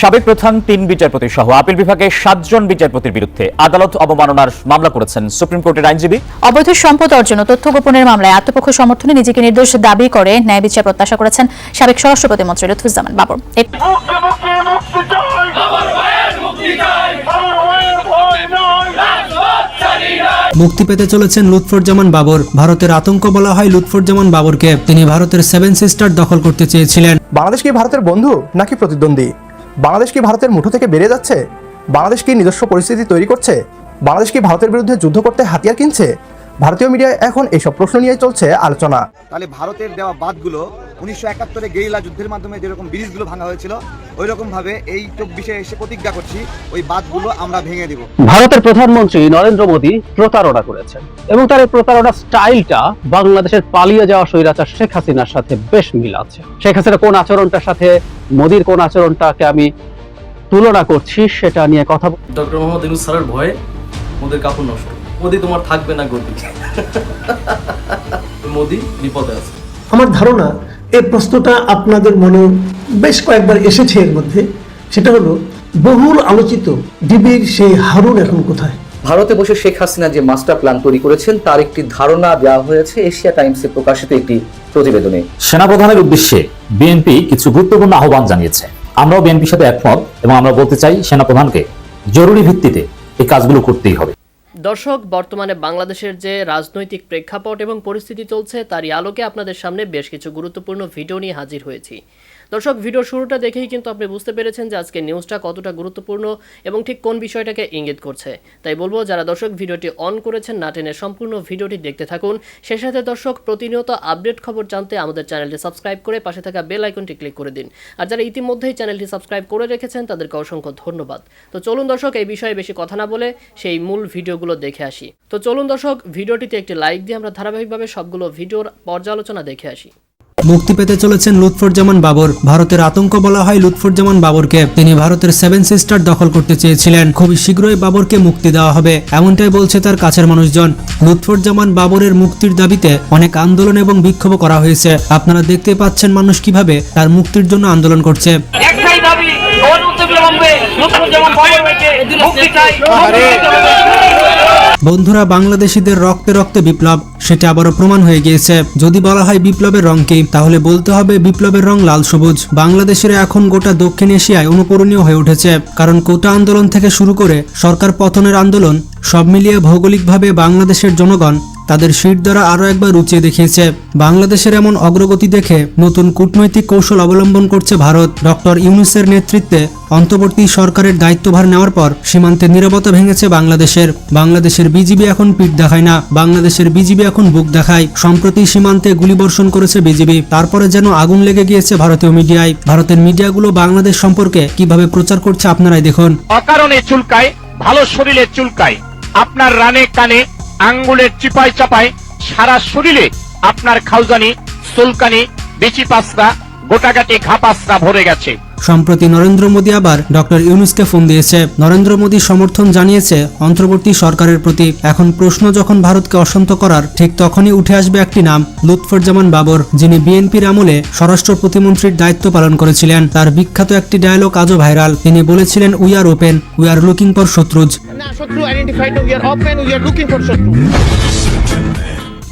সাবেক প্রধান তিন বিচারপতি সহ আপিল বিভাগে সাতজন বিচারপতির বিরুদ্ধে আদালত অবমাননার মামলা করেছেন সুপ্রিম কোর্টের আইনজীবী। অবৈধ সম্পদ অর্জন ও তথ্য গোপনের মামলায় আত্মপক্ষ সমর্থনে নিজেকে নির্দোষ দাবি করে ন্যায় বিচার প্রত্যাশা করেছেন সাবেক স্বরাষ্ট্র প্রতিমন্ত্রী লুৎফুজ্জামান বাবর। মুক্তি পেতে চলেছেন লুৎফরজামান বাবর। ভারতের আতঙ্ক বলা হয় লুৎফরজামান বাবরকে। তিনি ভারতের সেভেন সিস্টার দখল করতে চেয়েছিলেন। বাংলাদেশ কি ভারতের বন্ধু নাকি প্রতিদ্বন্দ্বী? বাংলাদেশ কি ভারতের মুঠো থেকে বেড়ে যাচ্ছে? বাংলাদেশ কি নিজস্ব পরিস্থিতি তৈরি করছে? বাংলাদেশ কি ভারতের বিরুদ্ধে যুদ্ধ করতে হাতিয়ার কিনছে? ভারতীয় মিডিয়ায় এখন এইসব প্রশ্ন নিয়ে চলছে আলোচনা। তাহলে ভারতের দেওয়া বাঁধগুলো উনিশশো একাত্তরে গেরিলা যুদ্ধের মাধ্যমে যেরকম ব্রিজগুলো ভাঙা হয়েছিল ওই রকম ভাবে এই চব্বিশে এসে প্রতিজ্ঞা করছি ওই বাঁধগুলো আমরা ভেঙে দিব। ভারতের প্রধানমন্ত্রী নরেন্দ্র মোদী প্রতারণা করেছেন এবং তার এই প্রতারণার স্টাইলটা বাংলাদেশের পালিয়ে যাওয়া স্বৈরাচার শেখ হাসিনার সাথে বেশ মিল আছে। শেখ হাসিনা কোন আচরণটার সাথে মোদীর কোন আচরণটাকে আমি তুলনা করছি সেটা নিয়ে কথা বল- ডক্টর মোহাম্মদ ইউনুস স্যারের ভয়ে মোদের কাপড় নষ্ট। মোদি তোমার থাকবে না গতি। মোদি বিপদে আছে। আমার ধারণা এই প্রশ্নটা আপনাদের মনে বেশ কয়েকবার এসেছে এর মধ্যে। সেটা হলো বহুল আলোচিত ডিবির সেই হারুন এখন কোথায়? ভারতে বসে শেখ হাসিনা যে মাস্টার প্ল্যান তৈরি করেছেন তার একটি ধারণা দেওয়া হয়েছে এশিয়া টাইমসে প্রকাশিত একটি প্রতিবেদনে। সেনাপ্রধানের উদ্দেশ্যে বিএনপি কিছু গুরুত্বপূর্ণ আহ্বান জানিয়েছে। আমরাও বিএনপির সাথে একমত এবং আমরা বলতে চাই সেনাপ্রধানকে জরুরি ভিত্তিতে এই কাজগুলো করতেই হবে। দর্শক, বর্তমানে বাংলাদেশের যে রাজনৈতিক প্রেক্ষাপট এবং পরিস্থিতি চলছে, তারই আলোকে আপনাদের সামনে বেশ কিছু গুরুত্বপূর্ণ ভিডিও নিয়ে হাজির হয়েছি। দর্শক, ভিডিও শুরুটা দেখেই কিন্তু আপনি বুঝতে পেরেছেন যে আজকে নিউজটা কতটা গুরুত্বপূর্ণ এবং ঠিক কোন বিষয়টাকে ইঙ্গিত করছে। তাই বলব, যারা দর্শক ভিডিওটি অন করেছেন, না টেনে সম্পূর্ণ ভিডিওটি দেখতে থাকুন। সে সাথে দর্শক, প্রতিনিয়ত আপডেট খবর জানতে আমাদের চ্যানেলটি সাবস্ক্রাইব করে পাশে থাকা বেল আইকনটি ক্লিক করে দিন। আর যারা ইতিমধ্যেই চ্যানেলটি সাবস্ক্রাইব করে রেখেছেন, তাদেরকে অসংখ্য ধন্যবাদ। তো চলুন দর্শক, এই বিষয়ে বেশি কথা না বলে সেই মূল ভিডিওগুলো দেখে আসি। তো চলুন দর্শক, ভিডিওটিতে একটি লাইক দিয়ে আমরা ধারাবাহিকভাবে সবগুলো ভিডিওর পর্যালোচনা দেখে আসি। মুক্তি পেতে চলেছেন লুৎফরজামান বাবর। ভারতের আতঙ্ক বলা হয় লুৎফরজামান বাবরকে। তিনি ভারতের সেভেন সিস্টার দখল করতে চেয়েছিলেন। খুবই শীঘ্রই বাবরকে মুক্তি দেওয়া হবে, এমনটাই বলছে তার কাছের মানুষজন। লুৎফরজামান বাবরের মুক্তির দাবিতে অনেক আন্দোলন এবং বিক্ষোভ করা হয়েছে। আপনারা দেখতে পাচ্ছেন মানুষ কীভাবে তার মুক্তির জন্য আন্দোলন করছে। বন্ধুরা, বাংলাদেশিদের রক্তে রক্তে বিপ্লব, সেটা আবারও প্রমাণ হয়ে গিয়েছে। যদি বলা হয় বিপ্লবের রং কি, তাহলে বলতে হবে বিপ্লবের রং লাল সবুজ। বাংলাদেশের এখন গোটা দক্ষিণ এশিয়ায় অনুকরণীয় হয়ে উঠেছে, কারণ কোটা আন্দোলন থেকে শুরু করে সরকার পতনের আন্দোলন সব মিলিয়ে ভৌগোলিকভাবে বাংলাদেশের জনগণ তাদের সিট দ্বারা আরও একবার উঁচিয়ে দেখিয়েছে। বাংলাদেশের এমন অগ্রগতি দেখে নতুন কূটনৈতিক কৌশল অবলম্বন করছে ভারত। ডক্টর ইউনুসের নেতৃত্বে অন্তর্বর্তী সরকারের দায়িত্বভার নেওয়ার পর সীমান্তে নিরাপত্তা ভেঙেছে বাংলাদেশের। বাংলাদেশের বিজিবি এখন পিঠ দেখায় না। বাংলাদেশের বিজিবি এখন বুক দেখায়। সম্প্রতি সীমান্তে গুলিবর্ষণ করেছে বিজিবি। তারপরে যেন আগুন লেগে গিয়েছে ভারতীয় মিডিয়ায়। ভারতের মিডিয়াগুলো বাংলাদেশ সম্পর্কে কীভাবে প্রচার করছে আপনারাই দেখুন। অকারণে চুলকায়, ভালো শরীরে চুলকায়। আপনার রানে কানে আঙ্গুলের চিপাই চাপায় সারা শরীরে আপনার খাউজানি সুলকানি বেচি পাসরা গোটাগাটি পাস্তা ভরে গেছে। সম্প্রতি নরেন্দ্র মোদী আবার ডক্টর ইউনুসকে ফোন দিয়েছে। নরেন্দ্র মোদী সমর্থন জানিয়েছে, অন্তর্বর্তী সরকারের প্রতি এখন প্রশ্ন যখন ভারতকে অশান্ত করার, ঠিক তখনই উঠে আসবে একটি নাম লুৎফরজামান বাবর, যিনি বিএনপির আমলে স্বরাষ্ট্র প্রতিমন্ত্রীর দায়িত্ব পালন করেছিলেন। তার বিখ্যাত একটি ডায়লগ আজও ভাইরাল তিনি বলেছিলেন we are open we are looking for শত্রুজ। শত্রু identified we are open we are looking for শত্রু।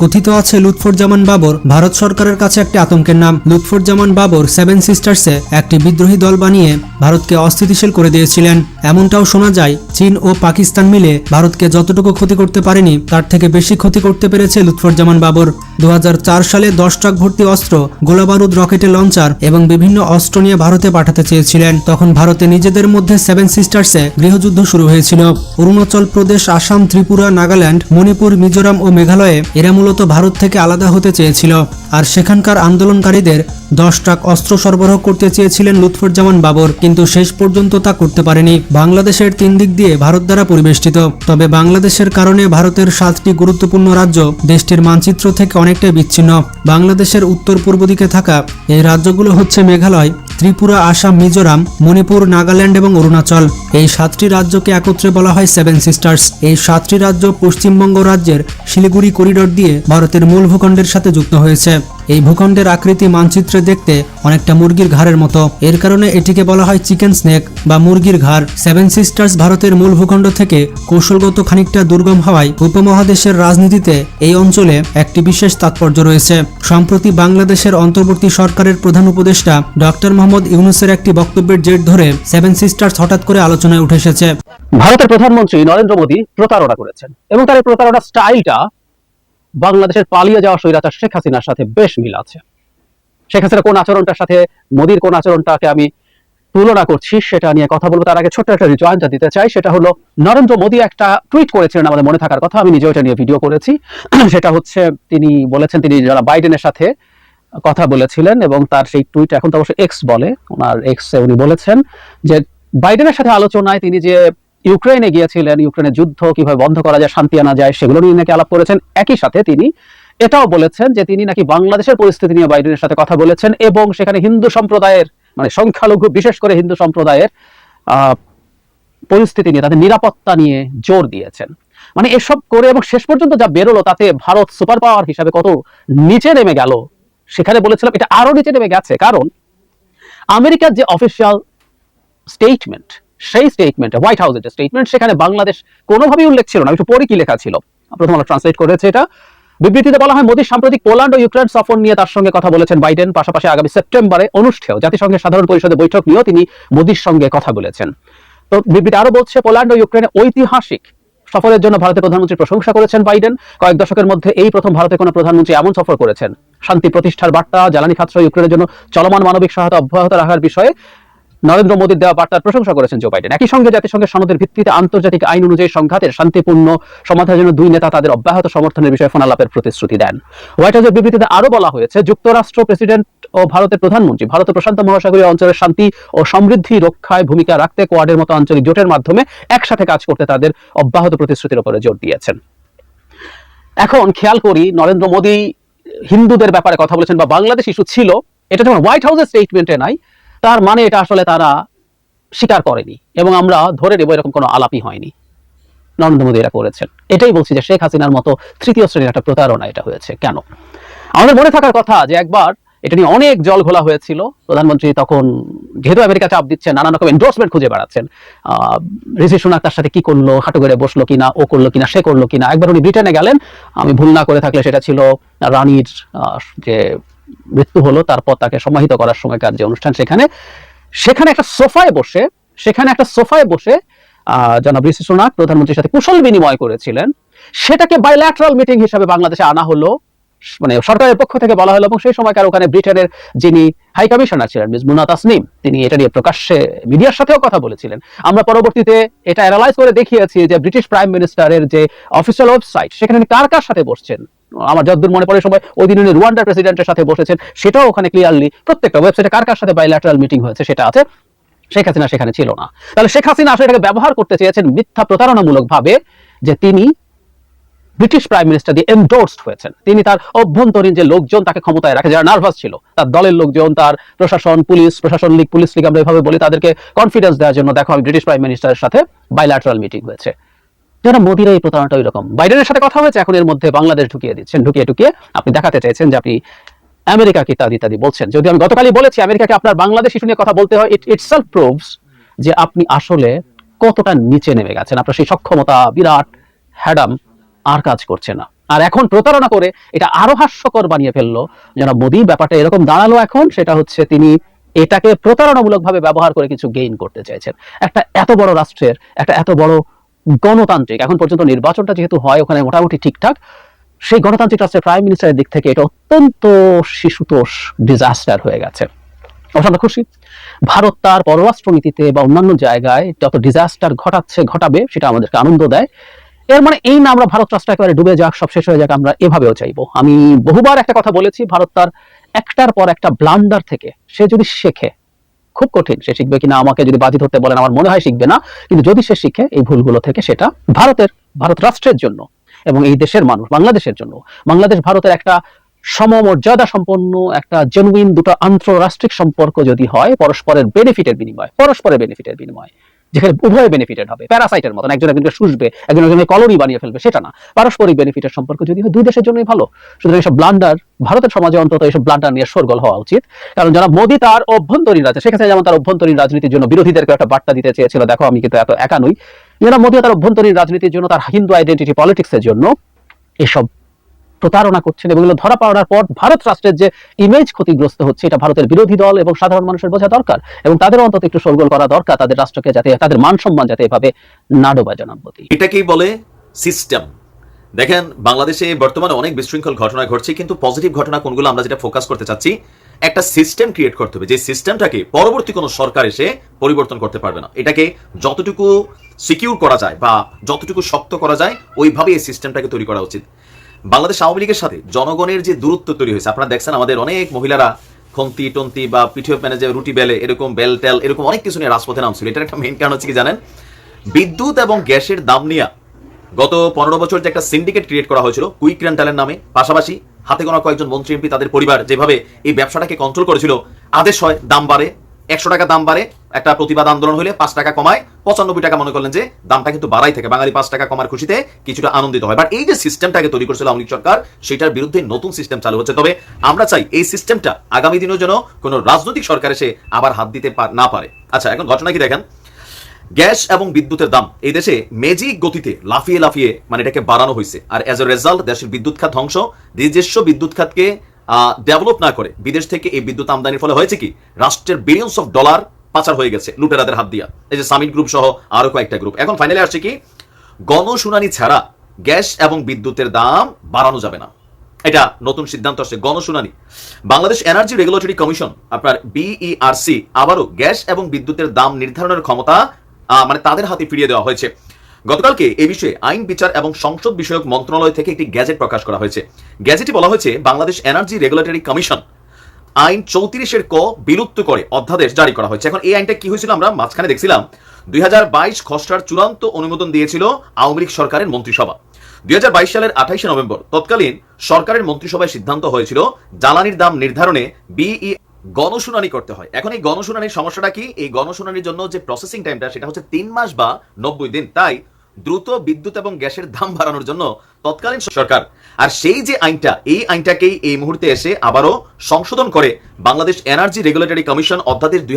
কথিত আছে, লুৎফরজামান বাবর ভারত সরকারের কাছে একটি আতঙ্কের নাম। লুৎফরজামান বাবর সেভেন সিস্টার্সে একটি বিদ্রোহী দল বানিয়ে ভারতকে অস্থিতিশীল করে দিয়েছিলেন। এমনটাও শোনা যায়, চীন ও পাকিস্তান মিলে ভারতকে যতটুকু ক্ষতি করতে পারেনি, তার থেকে বেশি ক্ষতি করতে পেরেছে লুৎফরজামান বাবর। দু হাজার চার সালে দশ ট্রাক ভর্তি অস্ত্র, গোলাবারুদ রকেটে লঞ্চার এবং বিভিন্ন অস্ত্র নিয়ে ভারতে পাঠাতে চেয়েছিলেন। তখন ভারতে নিজেদের মধ্যে সেভেন সিস্টার্সে গৃহযুদ্ধ শুরু হয়েছিল। অরুণাচল প্রদেশ, আসাম, ত্রিপুরা, নাগাল্যান্ড, মণিপুর, মিজোরাম ও মেঘালয়ে এরা মূলত ভারত থেকে আলাদা হতে চেয়েছিল। আর সেখানকার আন্দোলনকারীদের দশ ট্রাক অস্ত্র সরবরাহ করতে চেয়েছিলেন লুৎফরজামান বাবর, কিন্তু শেষ পর্যন্ত তা করতে পারেনি। বাংলাদেশের তিন দিক দিয়ে ভারত দ্বারা পরিবেষ্টিত। তবে বাংলাদেশের কারণে ভারতের সাতটি গুরুত্বপূর্ণ রাজ্য দেশটির মানচিত্র থেকে অনেকটাই বিচ্ছিন্ন। বাংলাদেশের উত্তর পূর্ব দিকে থাকা এই রাজ্যগুলো হচ্ছে মেঘালয়, ত্রিপুরা, আসাম, মিজোরাম, মণিপুর, নাগাল্যান্ড এবং অরুণাচল। এই সাতটি রাজ্যকে একত্রে বলা হয় সেভেন সিস্টার্স। এই সাতটি রাজ্য পশ্চিমবঙ্গ রাজ্যের শিলিগুড়ি করিডোর দিয়ে ভারতের মূল ভূখণ্ডের সাথে যুক্ত হয়েছে। এই ভূখণ্ডের আকৃতি মানচিত্রে দেখতে অনেকটা মুরগির ঘাড়ের মতো। এর কারণে এটিকে বলা হয় চিকেন স্নেক বা মুরগির ঘাড়। সেভেন সিস্টার্স ভারতের মূল ভূখণ্ড থেকে কৌশলগত খানিকটা দুর্গম হওয়ায় উপমহাদেশের রাজনীতিতে এই অঞ্চলে একটি বিশেষ তাৎপর্য রয়েছে। সম্প্রতি বাংলাদেশের অন্তর্বর্তী সরকারের প্রধান উপদেষ্টা ডক্টর মোহাম্মদ ইউনুসের একটি বক্তব্যের জের ধরে সেভেন সিস্টার্স হঠাৎ করে আলোচনায় উঠে এসেছে। ভারতের প্রধানমন্ত্রী নরেন্দ্র মোদী প্রতারণা করেছেন এবং তার এই প্রতারণার স্টাইলটা বাংলাদেশের পালিয়ে যাওয়া স্বৈরাচার শেখ হাসিনার সাথে বেশ মিল আছে। শেখ হাসিনা কোন আচরণটার সাথে, মোদীর কোন আচরণটাকে আমি তুলনা করছি, সেটা নিয়ে কথা বলব। তার আগে ছোট্ট একটা রিজয়েন্টটা দিতে চাই, সেটা হলো, নরেন্দ্র মোদী একটা টুইট করেছিলেন আমাদের মনে থাকার কথা, আমি নিজে ওটা নিয়ে ভিডিও করেছি। সেটা হচ্ছে, তিনি বলেছেন, তিনি যারা বাইডেনের সাথে কথা বলেছিলেন, এবং তার সেই টুইট এখন তো অবশ্য এক্স বলে, ওনার এক্সে উনি বলেছেন যে, বাইডেনের সাথে আলোচনায় তিনি যে ইউক্রেনে গিয়েছিলেন ইউক্রেনের যুদ্ধ কীভাবে বন্ধ করা যায়, শান্তি আনা যায়, সেগুলো নিয়ে নাকি আলাপ করেছেন। একই সাথে তিনি এটাও বলেছেন যে, তিনি নাকি বাংলাদেশের পরিস্থিতি নিয়ে বাইডেনের সাথে কথা বলেছেন, এবং সেখানে হিন্দু সম্প্রদায়ের মানে সংখ্যালঘু, বিশেষ করে হিন্দু সম্প্রদায়ের পরিস্থিতি নিয়ে, তাদের নিরাপত্তা নিয়ে জোর দিয়েছেন। মানে এসব করে এবং শেষ পর্যন্ত যা বেরোলো, তাতে ভারত সুপার পাওয়ার হিসাবে কত নিচে নেমে গেল, সেখানে বলেছিলাম, এটা আরও নিচে নেমে গেছে। কারণ আমেরিকার যে অফিসিয়াল স্টেটমেন্ট সেই স্টেটমেন্ট হোয়াইট হাউসের যে স্টেটমেন্ট সেখানে বাংলাদেশ কোনোভাবেই উল্লেখ ছিল না। একটু পরে কি লেখা ছিল। প্রথম আলো ট্রান্সলেট করেছে এটা। বিবৃতিতে বলা হয়, মোদী সাম্প্রতিক পোল্যান্ড ও ইউক্রেন সফর নিয়ে তার সঙ্গে কথা বলেছেন বাইডেন। পাশাপাশি আগামী সেপ্টেম্বরে অনুষ্ঠেয় জাতিসংঘের সাধারণ পরিষদে বৈঠক নিয়েও তিনি মোদীর সঙ্গে কথা বলেছেন। তো বিবৃতি আরও বলছে, পোল্যান্ড ও ইউক্রেনে ঐতিহাসিক সফরের জন্য ভারতের প্রধানমন্ত্রী প্রশংসা করেছেন বাইডেন। কয়েক দশকের মধ্যে এই প্রথম ভারতের কোনো প্রধানমন্ত্রী এমন সফর করেছেন। শান্তি প্রতিষ্ঠার বার্তা, জ্বালানি খাত সহ ইউক্রেনের জন্য চলমান মানবিক সহায়তা অব্যাহত রাখার বিষয়ে নরেন্দ্র মোদীর দেওয়া বার্তার প্রশংসা করেছেন জো বাইডেন একই সঙ্গে জাতিসংঘের সনদের ভিত্তিতে আন্তর্জাতিক আইন অনুযায়ী সংঘাতের শান্তিপূর্ণ সমাধানের জন্য দুই নেতা তাদের অব্যাহত সমর্থনের বিষয়ে ফোনালাপের প্রতিশ্রুতি দেন। হোয়াইট হাউসের বিবৃতিতে আরও বলা হয়েছে, যুক্তরাষ্ট্র প্রেসিডেন্ট ও ভারতের প্রধানমন্ত্রী ভারত প্রশান্ত মহাসাগরীয় অঞ্চলের শান্তি ও সমৃদ্ধি রক্ষায় ভূমিকা রাখতে কোয়াডের মতো আঞ্চলিক জোটের মাধ্যমে একসাথে কাজ করতে তাদের অব্যাহত প্রতিশ্রুতির উপরে জোর দিয়েছেন। এখন খেয়াল করি, নরেন্দ্র মোদী হিন্দুদের ব্যাপারে কথা বলেছেন বা বাংলাদেশ ইস্যু ছিল, এটা যখন হোয়াইট হাউসের স্টেটমেন্টে নাই তার মানে এটা আসলে তারা স্বীকার করেনি এবং আমরা ধরে নেব এরকম কোনো আলাপই হয়নি। নরেন্দ্র মোদী এটা করেছেন। এটাই বলছি যে শেখ হাসিনার মতো তৃতীয় শ্রেণির একটা প্রতারণা এটা হয়েছে। কেন? আমাদের মনে থাকার কথা যে একবার এটা নিয়ে অনেক জল ঘোলা হয়েছিল। প্রধানমন্ত্রী তখন যেহেতু আমেরিকা চাপ দিচ্ছেন, নানান রকম এন্ডোর্সমেন্ট খুঁজে বেড়াচ্ছেন। ঋষি সুনাক তার সাথে কি করল হাঁটু করে বসল কিনা, ও করল কিনা, সে করল কিনা, একবার উনি ব্রিটেনে গেলেন। আমি ভুল না করে থাকলে সেটা ছিল রানীর যে মৃত্যু হলো, তারপর তাকে সমাহিত করার সময় কার যে অনুষ্ঠান সেখানে সেখানে একটা সোফায় বসে, সেখানে একটা সোফায় বসে জনাব ঋষি সোনাক প্রধানমন্ত্রীর সাথে কুশল বিনিময় করেছিলেন। সেটাকে বাইল্যাটারাল মিটিং হিসাবে বাংলাদেশে আনা হলো। মানে সরকারের পক্ষ থেকে বলা হলো এবং সেই সময়কার ওখানে ব্রিটেনের যিনি হাই কমিশনার ছিলেন, মিস মুনা তাসনিম তিনি এটা নিয়ে প্রকাশ্যে মিডিয়ার সাথেও কথা বলেছিলেন। আমরা পরবর্তীতে এটা অ্যানালাইজ করে দেখিয়েছি যে ব্রিটিশ প্রাইম মিনিস্টারের যে অফিসিয়াল ওয়েবসাইট সেখানে কার কার সাথে বসছেন? আমার যতদূর মনে পড়ে সময়, ওই দিন রুয়ান্ডার প্রেসিডেন্টের সাথে বসেছেন, সেটাও ওখানে ক্লিয়ারলি প্রত্যেকটা ওয়েবসাইটে কার কার সাথে বাইল্যাটারাল মিটিং হয়েছে সেটা আছে। শেখ হাসিনা সেখানে ছিল না। তাহলে শেখ হাসিনা আসলে এটাকে ব্যবহার করতে চেয়েছেন মিথ্যা প্রতারণামূলক ভাবে যে তিনি ব্রিটিশ প্রাইম মিনিস্টার দিয়ে এন্ডোর্সড হয়েছেন। তিনি তার অভ্যন্তরীণ যে লোকজন তাকে ক্ষমতায় রাখে, যারা নার্ভাস ছিল, তার দলের লোকজন, তার প্রশাসন, পুলিশ, প্রশাসন লীগ, পুলিশ লীগ, আমরা এভাবে বলি, তাদেরকে কনফিডেন্স দেওয়ার জন্য দেখো আমি ব্রিটিশ প্রাইম মিনিস্টারের সাথে বাইল্যাটারাল মিটিং হয়েছে। যেন মোদির এই প্রতারণাটা ওই রকম বাইডেনের সাথে কথা হয়েছে, এখন এর মধ্যে বাংলাদেশ ঢুকিয়ে দিচ্ছেন, ঢুকিয়ে ঢুকিয়ে আপনি দেখাতে চাইছেন যে আপনি আমেরিকাকে ইত্যাদি ইত্যাদি বলছেন। যদি আমি গতকালই বলেছি, আমেরিকাকে আপনার বাংলাদেশ ইস্যু নিয়ে কথা বলতে হয় ইট ইটসেলফ প্রুভস যে আপনি আসলে কতটা নিচে নেমে গেছেন। আপনার সেই সক্ষমতা, বিরাট, হ্যাডাম আর কাজ করছে না। আর এখন প্রতারণা করে এটা আরও হাস্যকর বানিয়ে ফেলল। যেন মোদী, ব্যাপারটা এরকম দাঁড়াল এখন, সেটা হচ্ছে তিনি এটাকে প্রতারণামূলক ভাবে ব্যবহার করে কিছু গেইন করতে চাইছেন। একটা এত বড় রাষ্ট্রের, একটা এত বড় গণতান্ত্রিক, এখন পর্যন্ত নির্বাচনটা যেহেতু হয় ওখানে মোটামুটি ঠিকঠাক, সেই গণতান্ত্রিক রাষ্ট্রের প্রাইম মিনিস্টারের দিক থেকে এটা অত্যন্ত শিশুতোষ ডিজাস্টার হয়ে গেছে। অবশ্য আমরা খুশি। ভারত তার পররাষ্ট্র নীতিতে বা অন্যান্য জায়গায় যত ডিজাস্টার ঘটাচ্ছে, ঘটাবে, সেটা আমাদেরকে আনন্দ দেয়। এর মানে এই না আমরা ভারত রাষ্ট্র একেবারে ডুবে যাক, সব শেষ হয়ে যাক, আমরা এভাবেও চাইব। আমি বহুবার একটা কথা বলেছি, ভারত তার একটার পর একটা ব্লান্ডার থেকে। সে যদি শেখে, খুব কঠিন, সে শিখবে কিনা, আমাকে যদি বাজি ধরতে বলেন, আমার মনে হয় শিখবে না। কিন্তু যদি সে শিখে, এই ভুলগুলো থেকে সেটা ভারতের, ভারত রাষ্ট্রের জন্য এবং এই দেশের মানুষ, বাংলাদেশের জন্য। বাংলাদেশ ভারতের একটা সমমর্যাদা সম্পন্ন, একটা জেনুইন দুটো আন্তরাষ্ট্রিক সম্পর্ক যদি হয়, পরস্পরের বেনিফিটের বিনিময়, পরস্পরের বেনিফিটের বিনিময়। যেখানে উভয় বেনিফিটেড হবে। প্যারাসাইটের মতন। একজন একজনকে শুষবে, একজন একজনকে কলোনি বানিয়ে ফেলবে, সেটা না। পারস্পরিক বেনিফিটের সম্পর্ক যদি হয়, দুই দেশের জন্যই ভালো। সুতরাং এসব ব্লান্ডার ভারতের সমাজে অন্তত এসব ব্লান্ডার নিয়ে সরগোল হওয়া উচিত। কারণ যারা মোদী, তার অভ্যন্তরীণ রাজনীতি সেখানে যেমন তার অভ্যন্তরীণ রাজনীতির জন্য বিরোধীদেরকে একটা বার্তা দিতে চেয়েছিল, দেখো আমি কিন্তু এত একা নই। যারা মোদী তার অভ্যন্তরীণ রাজনীতির জন্য, তার হিন্দু আইডেন্টিটি পলিটিক্সের জন্য, এসব প্রতারণা করছেন এবং ধরা পড়ার পর ভারত রাষ্ট্রের যে ইমেজ ক্ষতিগ্রস্ত হচ্ছে, এটা ভারতের বিরোধী দল এবং সাধারণ মানুষের বোঝা দরকার এবং তাদের অন্তত একটু সরগোল করা দরকার, তাদের রাষ্ট্রকে যাতে, তাদের মান সম্মান যাতে এভাবে না ডোবায় জনাবতী এটাকেই বলে সিস্টেম দেখেন, বাংলাদেশে বর্তমানে অনেক বিশৃঙ্খল ঘটনা ঘটছে, কিন্তু পজিটিভ ঘটনা কোনগুলো আমরা যেটা ফোকাস করতে চাচ্ছি, একটা সিস্টেম ক্রিয়েট করতে হবে। যে সিস্টেমটাকে পরবর্তী কোনো সরকার এসে পরিবর্তন করতে পারবে না। এটাকে যতটুকু সিকিউর করা যায় বা যতটুকু শক্ত করা যায় ওইভাবে এই সিস্টেমটাকে তৈরি করা উচিত। বাংলাদেশ আওয়ামী লীগের সাথে জনগণের যে দূরত্ব তৈরি হয়েছে, আপনারা দেখছেন আমাদের অনেক মহিলারা খন্তি টন্তি বা প্যানে যে রুটি বেলে, এরকম বেল টেল এরকম অনেক কিছু নিয়ে রাজপথে নামছিল। এটার একটা মেইন কারণ হচ্ছে কি জানেন? বিদ্যুৎ এবং গ্যাসের দাম নিয়ে গত পনেরো বছর যে একটা সিন্ডিকেট ক্রিয়েট করা হয়েছিল কুইক রেন্টালের নামে, পাশাপাশি হাতে গোনা কয়েকজন মন্ত্রী এমপি তাদের পরিবার যেভাবে এই ব্যবসাটাকে কন্ট্রোল করেছিল, আদেশ হয় দাম বাড়ে, একশো টাকা দাম বাড়ে, একটা প্রতিবাদ আন্দোলন হলে পাঁচ টাকা কমায় পঁচানব্বই টাকা মনে করলেন যে দামটা কিন্তু বাড়াই থাকে। বাঙালি পাঁচ টাকা কমার খুশিতে কিছুটা আনন্দিত হয়। বাট এই যে সিস্টেমটাকে তৈরি করেছিল আওয়ামী সরকার, সেটার বিরুদ্ধে নতুন সিস্টেম চালু হচ্ছে। তবে আমরা চাই এই সিস্টেমটা আগামী দিনেও যেন কোনো রাজনৈতিক সরকার এসে আবার হাত দিতে না পারে। আচ্ছা এখন ঘটনা কি দেখেন? গ্যাস এবং বিদ্যুতের দাম এই দেশে মেজিক গতিতে লাফিয়ে লাফিয়ে মানে এটাকে বাড়ানো হয়েছে। আর এজ এ রেজাল্ট দেশের বিদ্যুৎ খাত ধ্বংস। নিজস্ব বিদ্যুৎ খাতকে ডেভেলপ না করে বিদেশ থেকে এই বিদ্যুৎ আমদানির ফলে হয়েছে কি? রাষ্ট্রের বিলিয়ন্স অফ ডলার পাচার হয়ে গেছে, লুটেরাদের হাত দিয়া। এই যে সামিট গ্রুপ সহ আরও কয়েকটা গ্রুপ এখন ফাইনালি আসছে কি, গণশুনানি ছাড়া গ্যাস এবং বিদ্যুতের দাম বাড়ানো যাবে না। এটা নতুন সিদ্ধান্ত আসছে, গণশুনানি। বাংলাদেশ এনার্জি রেগুলেটরি কমিশন আপনার বিইআরসি আবারও গ্যাস এবং বিদ্যুতের দাম নির্ধারণের ক্ষমতা মানে তাদের হাতে ফিরিয়ে দেওয়া হয়েছে। গতকালকে এ বিষয়ে আইন, বিচার এবং সংসদ বিষয়ক মন্ত্রণালয় থেকে একটি গ্যাজেট প্রকাশ করা হয়েছে। গ্যাজেটে বলা হয়েছে, বাংলাদেশ এনার্জি রেগুলেটরি কমিশন আইন চৌত্রিশের ক বিলুপ্ত করে অধ্যাদেশ জারি করা হয়েছে। এখন এই আইনটা কি হয়েছিল আমরা মাঝখানে দেখছিলাম। দুই হাজার বাইশ খসড়ার চূড়ান্ত অনুমোদন দিয়েছিল আওয়ামী লীগ সরকারের মন্ত্রিসভা। দুই হাজার বাইশ সালের আঠাইশে নভেম্বর তৎকালীন সরকারের মন্ত্রিসভায় সিদ্ধান্ত হয়েছিল জ্বালানির দাম নির্ধারণে বিই গণশুনানি করতে হয়। এখন এই গণশুনানির সমস্যাটা কি? এই গণশুনানির জন্য যে প্রসেসিং টাইমটা সেটা হচ্ছে তিন মাস বা নব্বই দিন। তাই দ্রুত বিদ্যুৎ এবং গ্যাসের দাম বাড়ানোর জন্য তৎকালীন সরকার আর সেই যে আইনটা, এই আইনটাকেই এই মুহূর্তে এসে আবারও সংশোধন করে বাংলাদেশ এনার্জি রেগুলেটরি কমিশন অধ্যাদেশ দুই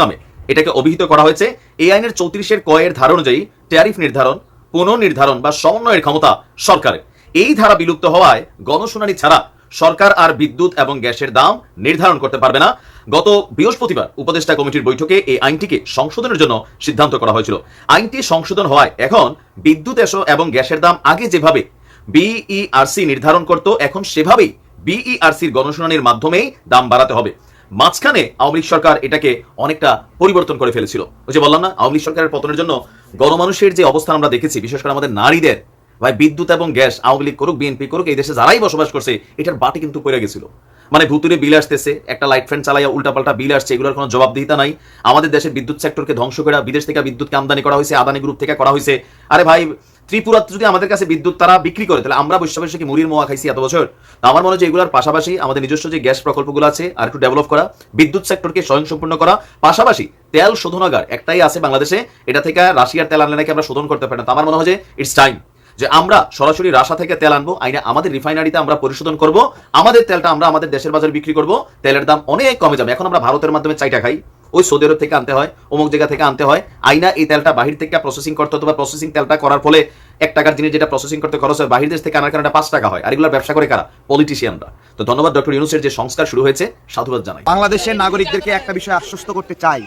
নামে এটাকে অভিহিত করা হয়েছে। এই আইনের চৌত্রিশের কয়ের ধারা অনুযায়ী ট্যারিফ নির্ধারণ, পুনর্নির্ধারণ বা সমন্বয়ের ক্ষমতা সরকারের। এই ধারা বিলুপ্ত হওয়ায় গণশুনানি ছাড়া সরকার আর বিদ্যুৎ এবং গ্যাসের দাম নির্ধারণ করতে পারবে না। গত বৃহস্পতিবার উপদেষ্টা কমিটির বৈঠকে এই আইনটিকে সংশোধনের জন্য সিদ্ধান্ত করা হয়েছিল। আইনটি সংশোধন হওয়ায় এখন বিদ্যুৎ এবং গ্যাসের দাম আগে যেভাবে বিইআরসি নির্ধারণ করত, এখন সেভাবেই বিইআরসির গণশুনানির মাধ্যমেই দাম বাড়াতে হবে। মাঝখানে আওয়ামী লীগ সরকার এটাকে অনেকটা পরিবর্তন করে ফেলেছিল। ওই যে বললাম না, আওয়ামী লীগ সরকারের পতনের জন্য গণমানুষের যে অবস্থান আমরা দেখেছি, বিশেষ করে আমাদের নারীদের, ভাই, বিদ্যুৎ এবং গ্যাস, আওয়ামী লীগ করুক বিএনপি করুক, এই দেশে যারাই বসবাস করছে, এটার বাটি কিন্তু পড়ে গেছিল। মানে ভুতুরে বিল আসতেছে, একটা লাইট ফ্যান চালাইয়া উল্টাপাল্টা বিল আসছে, এগুলোর কোনো জবাবদিহিতা নাই। আমাদের দেশের বিদ্যুৎ সেক্টরকে ধ্বংস করা, বিদেশ থেকে বিদ্যুৎকে আমদানি করা হয়েছে, আদানি গ্রুপ থেকে করা হয়েছে। আরে ভাই ত্রিপুরা যদি আমাদের কাছে বিদ্যুৎ তারা বিক্রি করে, তাহলে আমরা বসে কি মুড়ির মোয়া খাইছি এত বছর? আমার মনে হয় এগুলোর পাশাপাশি আমাদের নিজস্ব যে গ্যাস প্রকল্পগুলো আছে, আর একটু ডেভেলপ করা, বিদ্যুৎ সেক্টরকে স্বয়ংসম্পূর্ণ করা, পাশাপাশি তেল শোধনাগার একটাই আছে বাংলাদেশে, এটা থেকে রাশিয়ার তেল আনলে নাকি আমরা শোধন করতে পারি না। আমার মনে হয় যে ইটস টাইম যে আমরা সরাসরি রাশা থেকে তেল আনব, আইনে আমাদের রিফাইনারিতে আমরা পরিশোধন করব, আমাদের তেলটা আমরা আমাদের দেশের বাজারে বিক্রি করব, তেলের দাম অনেক কমে যাবে। এখন আমরা ভারতের মাধ্যমে চাইটা খাই ওই সৌদি আরব থেকে আনতে হয়, অমুক জায়গা থেকে আনতে হয়। আইনা এই তেলটা বাহির থেকে প্রসেসিং করতে হতো বা প্রসেসিং তেলটা করার ফলে এক টাকার জিনিস যেটা প্রসেসিং করতে খরচ হয়, বাহির দেশ থেকে আনার কারণে পাঁচ টাকা হয়। আর এগুলোর ব্যবসা করে কারা? পলিটিশিয়ানরা তো ধন্যবাদ ডক্টর ইউনুসের যে সংস্কার শুরু হয়েছে, সাধুবাদ জানাই। বাংলাদেশের নাগরিকদেরকে একটা বিষয় আশ্বস্ত করতে চাই।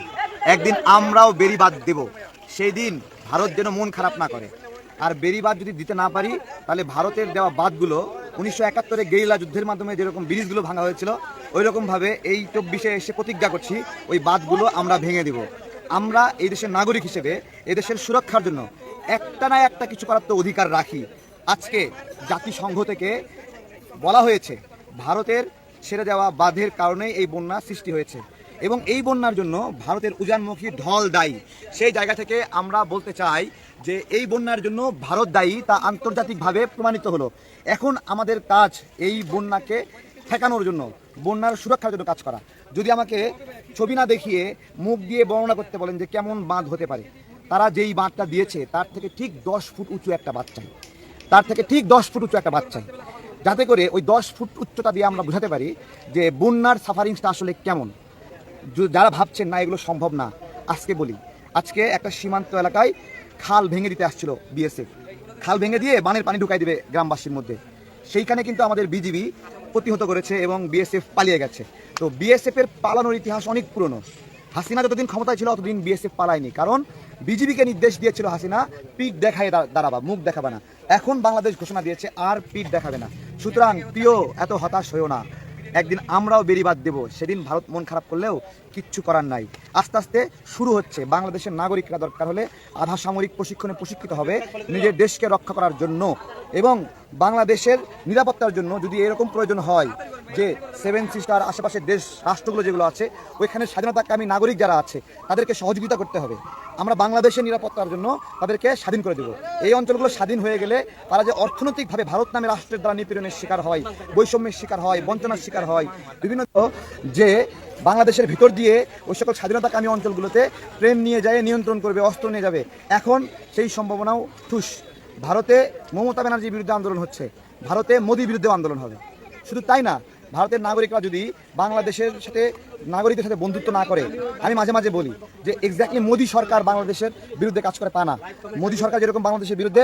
একদিন আমরাও বেরিবাদ দেব। সেই দিন ভারত যেন মন খারাপ না করে। আর বেরিবাদ যদি দিতে না পারি, তাহলে ভারতের দেওয়া বাদগুলো উনিশশো একাত্তরে গেরিলা যুদ্ধের মাধ্যমে যেরকম ব্রিজগুলো ভাঙা হয়েছিল ওই রকমভাবে এই চব্বিশে এসে প্রতিজ্ঞা করছি, ওই বাদগুলো আমরা ভেঙে দেব। আমরা এই দেশের নাগরিক হিসেবে এই দেশের সুরক্ষার জন্য একটা না একটা কিছু করার তো অধিকার রাখি। আজকে জাতিসংঘ থেকে বলা হয়েছে, ভারতের ছেড়ে যাওয়া বাঁধের কারণেই এই বন্যা সৃষ্টি হয়েছে। এবং এই বন্যার জন্য ভারতের উজানমুখী ঢল দায়ী। সেই জায়গা থেকে আমরা বলতে চাই যে এই বন্যার জন্য ভারত দায়ী তা আন্তর্জাতিকভাবে প্রমাণিত হলো। এখন আমাদের কাজ এই বন্যাকে ঠেকানোর জন্য, বন্যার সুরক্ষার জন্য কাজ করা। যদি আমাকে ছবি না দেখিয়ে মুখ দিয়ে বর্ণনা করতে বলেন যে কেমন বাঁধ হতে পারে, তারা যেই বাঁধটা দিয়েছে তার থেকে ঠিক দশ ফুট উঁচু একটা বাঁধ চাই। তার থেকে ঠিক দশ ফুট উঁচু একটা বাঁধ চাই। যাতে করে ওই দশ ফুট উচ্চতা দিয়ে আমরা বোঝাতে পারি যে বন্যার সাফারিংসটা আসলে কেমন। যারা ভাবছেন, না, এগুলো সম্ভব না। আজকে বলি, আজকে একটা সীমান্ত এলাকায় খাল ভেঙে দিতে আসছিল বিএসএফ। খাল ভেঙে দিয়ে বানের পানি ঢুকাই দিবে গ্রামবাসীর মধ্যে। সেইখানে কিন্তু আমাদের বিজিবি প্রতিহত করেছে এবং বিএসএফ পালিয়ে গেছে। তো বিএসএফ এর পালানোর ইতিহাস অনেক পুরনো। হাসিনা যতদিন ক্ষমতায় ছিল ততদিন বিএসএফ পালায়নি। কারণ বিজিবিকে নির্দেশ দিয়েছিল হাসিনা, পিঠ দেখায় দাঁড়াবা, মুখ দেখাবে না। এখন বাংলাদেশ ঘোষণা দিয়েছে, আর পিঠ দেখাবে না। সুতরাং প্রিয়, এত হতাশ হয়েও না। একদিন আমরাও বেরিবাদ দেব। সেদিন ভারত মন খারাপ করলেও কিচ্ছু করার নাই। আস্তে আস্তে শুরু হচ্ছে। বাংলাদেশের নাগরিকরা দরকার হলে আধা সামরিক প্রশিক্ষণে প্রশিক্ষিত হবে নিজের দেশকে রক্ষা করার জন্য। এবং বাংলাদেশের নিরাপত্তার জন্য যদি এরকম প্রয়োজন হয় যে সেভেন সিস্টার আশেপাশের দেশ, রাষ্ট্রগুলো যেগুলো আছে, ওইখানে স্বাধীনতাকামী নাগরিক যারা আছে, তাদেরকে সহযোগিতা করতে হবে। আমরা বাংলাদেশের নিরাপত্তার জন্য তাদেরকে স্বাধীন করে দেব। এই অঞ্চলগুলো স্বাধীন হয়ে গেলে তারা যে অর্থনৈতিকভাবে ভারত নামে রাষ্ট্রের দ্বারা নিপীড়নের শিকার হয়, বৈষম্যের শিকার হয়, বঞ্চনার শিকার হয়, বিভিন্ন যে বাংলাদেশের ভিতর দিয়ে ওই সকল স্বাধীনতাকামী অঞ্চলগুলোতে ট্রেন নিয়ে যায়, নিয়ন্ত্রণ করবে, অস্ত্র নিয়ে যাবে। এখন সেই সম্ভাবনাও ঠুস। ভারতে মমতা ব্যানার্জির বিরুদ্ধে আন্দোলন হচ্ছে। ভারতে মোদির বিরুদ্ধে আন্দোলন হবে। শুধু তাই না, ভারতের নাগরিকরা যদি বাংলাদেশের সাথে, নাগরিকদের সাথে বন্ধুত্ব না করে, আমি মাঝে মাঝে বলি যে এক্স্যাক্টলি মোদী সরকার বাংলাদেশের বিরুদ্ধে কাজ করে তা না। মোদী সরকার যেরকম বাংলাদেশের বিরুদ্ধে